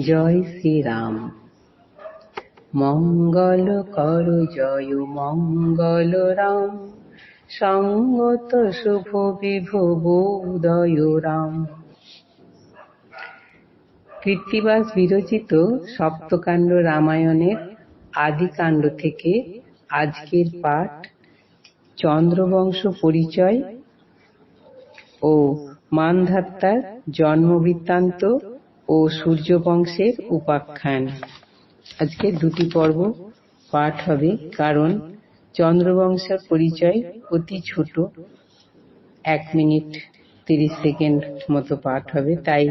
জয় শ্রীরাম। মঙ্গল কর জয়, মঙ্গল রাম। সঙ্গত শুভ বিভবোদয় রাম। কৃত্তিবাস বিরচিত সপ্তকাণ্ড রামায়ণের আদিকাণ্ড থেকে আজকের পাঠ চন্দ্রবংশ পরিচয় ও মানধাত্তার জন্মবৃত্তান্ত ও সূর্যবংশের উপাখ্যান। আজকে দুটি পর্ব পাঠ হবে কারণ চন্দ্রবংশের পরিচয় অতি ছোট। এক মিনিট তিরিশ সেকেন্ড মতো পাঠ হবে, তাই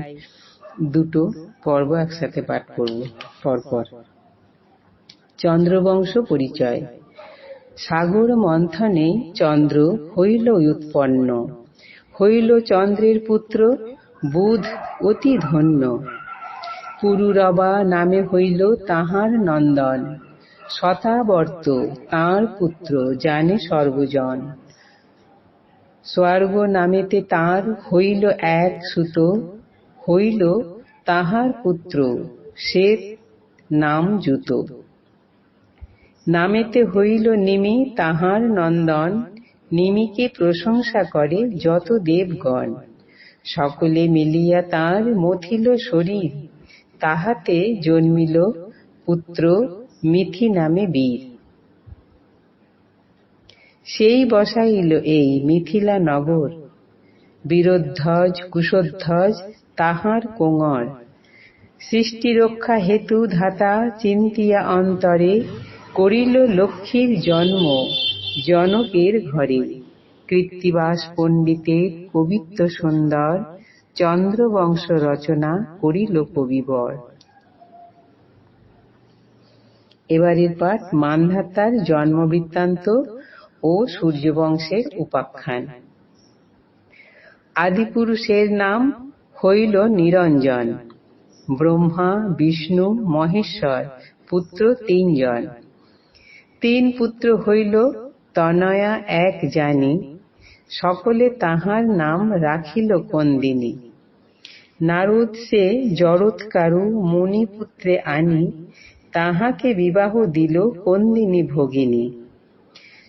দুটো পর্ব একসাথে পাঠ করব পরপর। চন্দ্রবংশ পরিচয়। সাগর মন্থনে চন্দ্র হইল উৎপন্ন। হইল চন্দ্রের পুত্র বুধ অতি ধন্য। পুরুরবা নামে হইল তাহার নন্দন। শতাবর্ত তাঁর পুত্র জানে সর্বজন। স্বর্গ নামেতে তাঁর হইল এক সুত, হইল তাহার পুত্র সে নাম জুত। নামেতে হইল নিমি তাহার নন্দন, নিমিকে প্রশংসা করে যত দেবগণ। সকলে মিলিয়া তার মথিল শরীর, তাহাতে জন্মিল পুত্র মিথি নামে বীর। সেই বসাইল এই মিথিলা নগর, বীরধ্বজ, কুশধ্বজ তাহার কোঙর। সৃষ্টি রক্ষা হেতু ধাতা চিন্তিয়া অন্তরে করিল লক্ষ্মীর জন্ম জনকের ঘরে। কৃত্তিবাস পণ্ডিতের কবিত্ব সুন্দর চন্দ্রবংশ রচনা করিল কবিবর এবারের পাঠ মানধাতার জন্মবৃত্তান্ত ও সূর্যবংশের উপাখ্যান। আদিপুরুষের নাম হইল নিরঞ্জন, ব্রহ্মা, বিষ্ণু, মহেশ্বর, পুত্র তিনজন। তিন পুত্র হইল তনয়া এক জানি সকলে তাহার নাম রাখিল কন্দিনী নারদ সে জরৎকারু মুনিপুত্রে আনি, তাহাকে বিবাহ দিল কন্দিনী ভগিনী।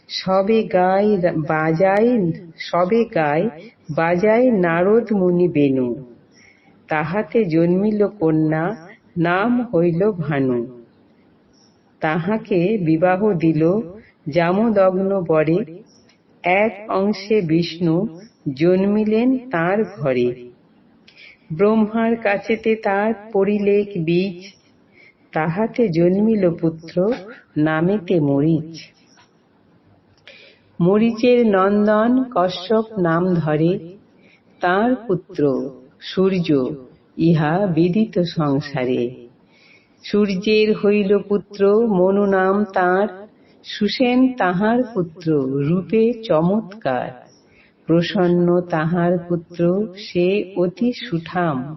সবে গায় বাজায়, সবে গায় বাজায় নারদ মুনি বেনু। তাহাতে জন্মিল কন্যা, নাম হইল ভানু। তাহাকে বিবাহ দিল, জামদগ্ন বরে এক অংশে বিষ্ণু জন্মিলেন তার ঘরে। ব্রহ্মার কাছেতে তার পরিলেখ বীজ, তাহাতে জন্মিল পুত্র নামেতে মরিচ। মরিচের নন্দন কশ্যপ নাম ধরে, তার পুত্র সূর্য ইহা বিদিত সংসারে। সূর্যের হইল পুত্র, মনু নাম তাঁর সুসেন তাহার পুত্র রূপে চমৎকার। প্রসন্ন তাহার পুত্র, সে অতি সুঠাম।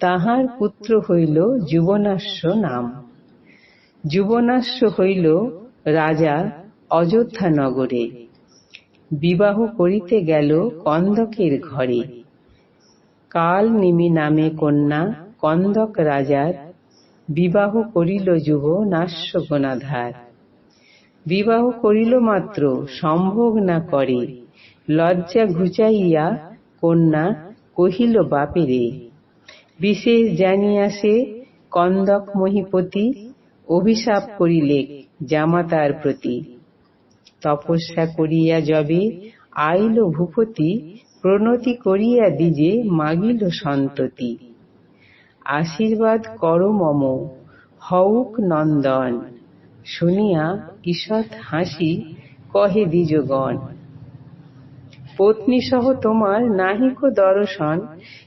তাহার পুত্র হইল যুবনাশ্য নাম। যুবনাশ্য হইল রাজা অযোধ্যা নগরে। বিবাহ করিতে গেল কন্দকের ঘরে। কাল নিমি নামে কন্যা কন্দক রাজার। বিবাহ করিল যুব নাস্য গণাধার বিবাহ করিল মাত্র, সম্ভোগ না করে। লজ্জা ঘুচাইয়া কন্যা কহিল বাপেরে বিশেষ জানিয়া সে কন্দক মহিপতি অভিশাপ করিলে জামাতার প্রতি। তপস্যা করিয়া যবে আইল ভূপতি, প্রণতি করিয়া দিজে মাগিল সন্ততি। আশীর্বাদ কর মম, হউক নন্দন। শুনিয়া ঈষৎ হাসি, কহে দ্বিজগণ পত্নী সহ তোমার নাহিক দর্শন,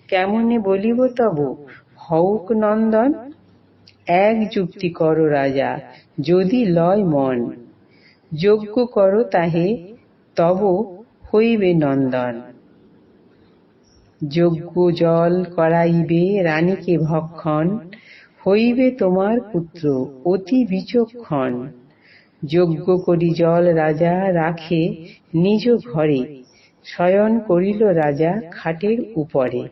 কেমনে বলিব তব? হউক নন্দন, এক যুক্তি কর রাজা, যদি লয় মন। যজ্ঞ কর তাহে, তব হইবে নন্দন। যজ্ঞ জল করাইবে রানীকে ভক্ষণ হইবে তোমার পুত্র, অতি বিচক্ষণ। যজ্ঞ করি জল রাজা রাখে নিজ ঘরে, শয়ন করিল রাজা খাটের উপরে।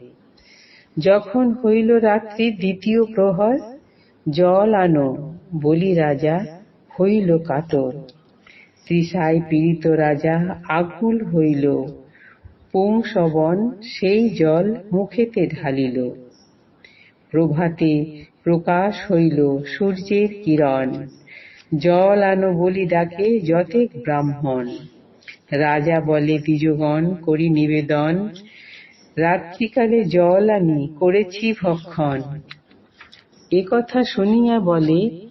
যখন হইল রাত্রি দ্বিতীয় প্রহর, জল আনো বলি রাজা, হইল কাতর। তৃষায় পীড়িত রাজা আকুল হইল পুংসবন সেই জল মুখেতে ঢালিল। প্রভাতে প্রকাশ হইল সূর্যের কিরণ। জল আনো বলি ডাকে যতেক ব্রাহ্মণ। রাজা বলে, দ্বিজগণ, করি নিবেদন। রাত্রিকালে জল আনি, করেছি ভক্ষণ। এ কথা শুনিয়া বলে,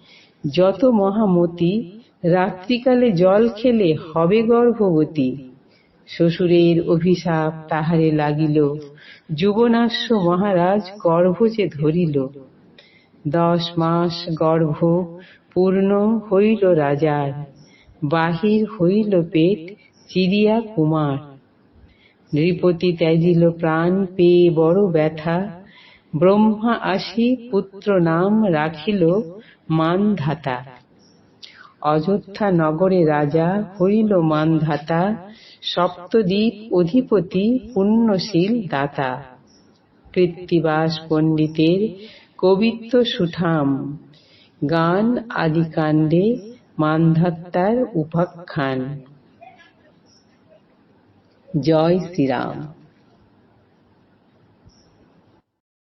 যত মহামতি, রাত্রিকালে জল খেলে হবে গর্ভবতী। শ্বশুরের অভিশাপ তাহারে লাগিল। যুবনাশ্য মহারাজ গর্ভ যে ধরিল। দশ মাস গর্ভ পূর্ণ হইল রাজার, বাহির হইল পেট চিরিয়া কুমার। নৃপতি ত্যাজিল প্রাণ পেয়ে বড় ব্যথা, ব্রহ্মা আসি পুত্র নাম রাখিল মানধাতা। অযোধ্যা নগরে রাজা হইল মানধাতা, সপ্তদ্বীপ অধিপতি পুণ্যশীল দাতা। কৃত্তিবাস পণ্ডিতের কবিত্ব সুঠাম। গান আদি কাণ্ডে মানধাত্তার উপাখ্যান। জয় শ্রীরাম।